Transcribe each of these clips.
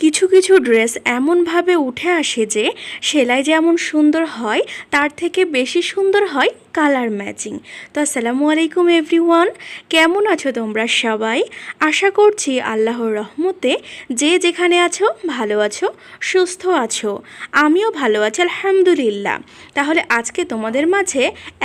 কিছু কিছু ড্রেস এমনভাবে উঠে আসে যে সেলাই যেমন সুন্দর হয়, তার থেকে বেশি সুন্দর হয় কালার ম্যাচিং। তো আসসালামু আলাইকুম এভরিওয়ান, কেমন আছো তোমরা সবাই? আশা করছি আল্লাহর রহমতে যে যেখানে আছো ভালো আছো, সুস্থ আছো, আমিও ভালো আছি, আলহামদুলিল্লাহ। তাহলে আজকে তোমাদের মাঝে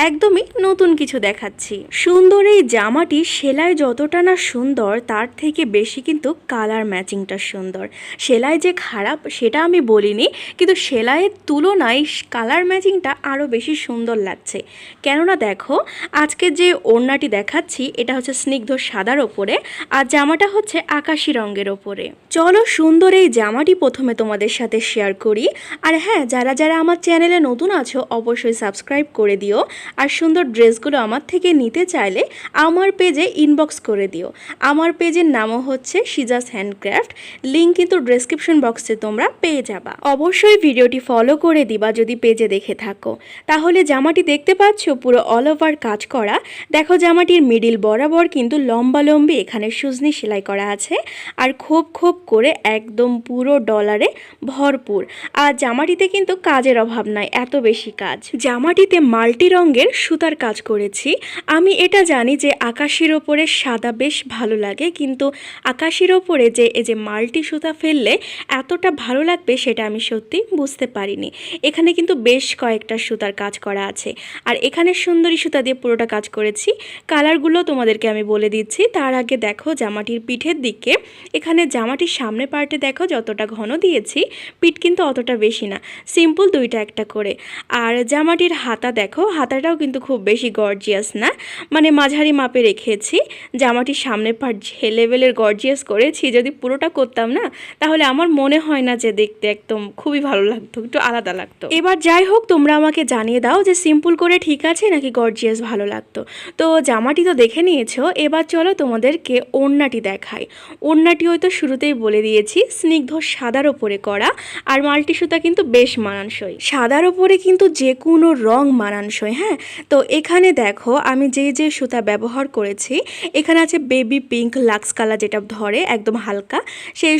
একদমই নতুন কিছু দেখাচ্ছি। সুন্দর এই জামাটি সেলাই যতটা না সুন্দর, তার থেকে বেশি কিন্তু কালার ম্যাচিংটা সুন্দর। সেলাই যে খারাপ সেটা আমি বলিনি, কিন্তু সেলাইয়ের তুলনায় কালার ম্যাচিংটা আরও বেশি সুন্দর লাগছে। কেননা দেখো, আজকে যে ওড়নাটি দেখাচ্ছি, এটা হচ্ছে স্নিগ্ধ সাদার ওপরে, আর জামাটা হচ্ছে আকাশি রঙের ওপরে। চলো সুন্দর এই জামাটি প্রথমে তোমাদের সাথে শেয়ার করি, আর হ্যাঁ যারা যারা আমার চ্যানেলে নতুন আছো, অবশ্যই সাবস্ক্রাইব করে দিও, আর সুন্দর ড্রেসগুলো আমার থেকে নিতে চাইলে আমার পেজে ইনবক্স করে দিও। আমার পেজের নামও হচ্ছে সিজাস হ্যান্ডক্রাফট লিঙ্ক কিন্তু ডেসক্রিপশন বক্সে তোমরা পেয়ে যাবা। অবশ্যই ভিডিওটি ফলো করে দিবা যদি পেজে দেখে থাকো। তাহলে জামাটি দেখতে পাচ্ছ পুরো অল ওভার কাজ করা। দেখো জামাটির মিডিল বরাবর কিন্তু লম্বা লম্বি এখানে সুজনি সেলাই করা আছে আর খোপ খোপ করে একদম পুরো ডলারে ভরপুর। আর জামাটিতে কিন্তু কাজের অভাব নাই, এত বেশি কাজ। জামাটিতে মাল্টি রঙের সুতার কাজ করেছি। আমি এটা জানি যে আকাশের ওপরে সাদা বেশ ভালো লাগে, কিন্তু আকাশের ওপরে যে, এই যে মাল্টি সুতা ফেললে এতটা ভালো লাগবে সেটা আমি সত্যি বুঝতে পারিনি। এখানে কিন্তু বেশ কয়েকটা সুতার কাজ করা আছে। আর এখানে সুন্দরী সুতা দিয়ে পুরোটা কাজ করেছি। কালারগুলো তোমাদেরকে আমি বলে দিচ্ছি। তার আগে দেখো জামাটির পিঠের দিকে। এখানে জামাটির সামনে পার্টে দেখো যতটা ঘন দিয়েছি, পিঠ কিন্তু অতটা বেশি না। সিম্পল দুইটা একটা করে। আর জামাটির হাতা দেখো, হাতাটাও কিন্তু খুব বেশি গর্জিয়াস না। মানে মাঝারি মাপে রেখেছি। জামাটির সামনে পার্ট যে লেভেলের গর্জিয়াস করেছি। যদি পুরোটা করতাম না তাহলে আমার মনে হয় না যে দেখতে একদম খুবই ভালো লাগতো, একটু আলাদা লাগতো। এবার যাই হোক, তোমরা আমাকে জানিয়ে দাও যে সিম্পল করে ঠিক আছে নাকি গর্জিয়াস ভালো লাগতো। তো জামাটি তো দেখে নিয়েছো, এবার চলো তোমাদেরকে ওড়নাটি দেখাই। ওড়নাটি হয়তো শুরুতেই বলে দিয়েছি, স্নিগ্ধ সাদার ওপরে করা, আর মাল্টি সুতা কিন্তু বেশ মানানসই। সাদার ওপরে কিন্তু যে কোনো রং মানানসই হ্যাঁ? তো এখানে দেখো, আমি যে যে সুতা ব্যবহার করেছি, এখানে আছে বেবি পিঙ্ক লাক্স কালার যেটা ধরে, একদম হালকা, সেই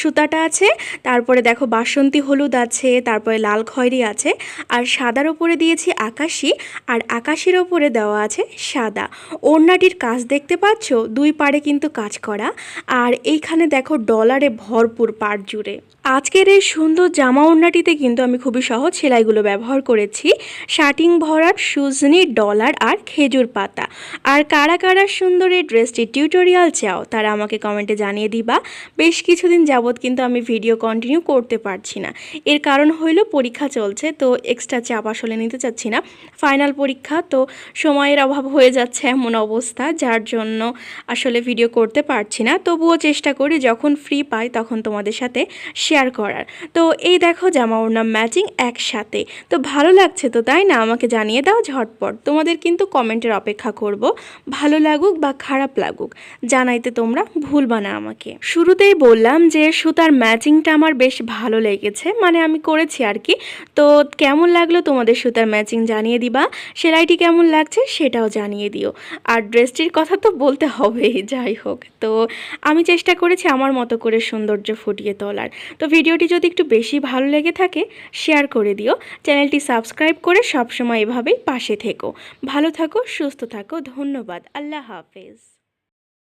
সুতাটা আছে, তারপরে দেখো বাসন্তী হলুদ আছে, তারপরে লাল খয়েরি আছে, আর সাদার ওপরে দিয়েছি আকাশি, আর আকাশের ওপরে দেওয়া আছে সাদা। ওড়নাটির কাজ দেখতে পাচ্ছ? দুই পাড়ে কিন্তু কাজ করা। আর এইখানে দেখো ডলারে ভরপুর পাট জুড়ে। আজকের এই সুন্দর জামা ওড়নাটিতে কিন্তু আমি খুবই সহজ সেলাইগুলো ব্যবহার করেছি। শার্টিং ভরাট, সুজনি, ডলার আর খেজুর পাতা। আর কারা কারা সুন্দর এই ড্রেসটি টিউটোরিয়াল চাও, তারা আমাকে কমেন্টে জানিয়ে দিবা। বেশ কিছুদিন যাবৎ কিন্তু আমি ভিডিও কন্টিনিউ করতে পারছি না। এর কারণ হইল পরীক্ষা চলছে, তো এক্সট্রা চাপ আসলে নিতে চাচ্ছি না। ফাইনাল পরীক্ষা, তো সময়ের অভাব হয়ে যাচ্ছে এমন অবস্থা, যার জন্য আসলে ভিডিও করতে পারছি না। তবুও চেষ্টা করি, যখন ফ্রি পাই তখন তোমাদের সাথে শেয়ার করার। তো এই দেখো জামা ওড়না ম্যাচিং একসাথে। তো ভালো লাগছে তো, তাই না? আমাকে জানিয়ে দাও ঝটপট। তোমাদের কিন্তু কমেন্টের অপেক্ষা করব। ভালো লাগুক বা খারাপ লাগুক, জানাইতে তোমরা ভুলবা না আমাকে। শুরুতেই বললাম যে সুতার ম্যাচিংটা আমার বেশ ভালো লেগেছে মানে আমি করেছি আর কি তো কেমন লাগল তোমাদের সুতার ম্যাচিং জানিয়ে দিবা? সেলাইটি কেমন লাগছে সেটাও জানিয়ে দিও। আর ড্রেসটির কথা তো বলতে হবেই, যাই হোক। তো আমি চেষ্টা করেছি আমার মতো করে সৌন্দর্য ফুটিয়ে তোলার। তো ভিডিওটি যদি একটু বেশি ভালো লেগে থাকে, শেয়ার করে দিও। চ্যানেলটি সাবস্ক্রাইব করে সবসময় এভাবেই পাশে থেকো। ভালো থাকো, সুস্থ থাকো, ধন্যবাদ। আল্লাহ হাফেজ।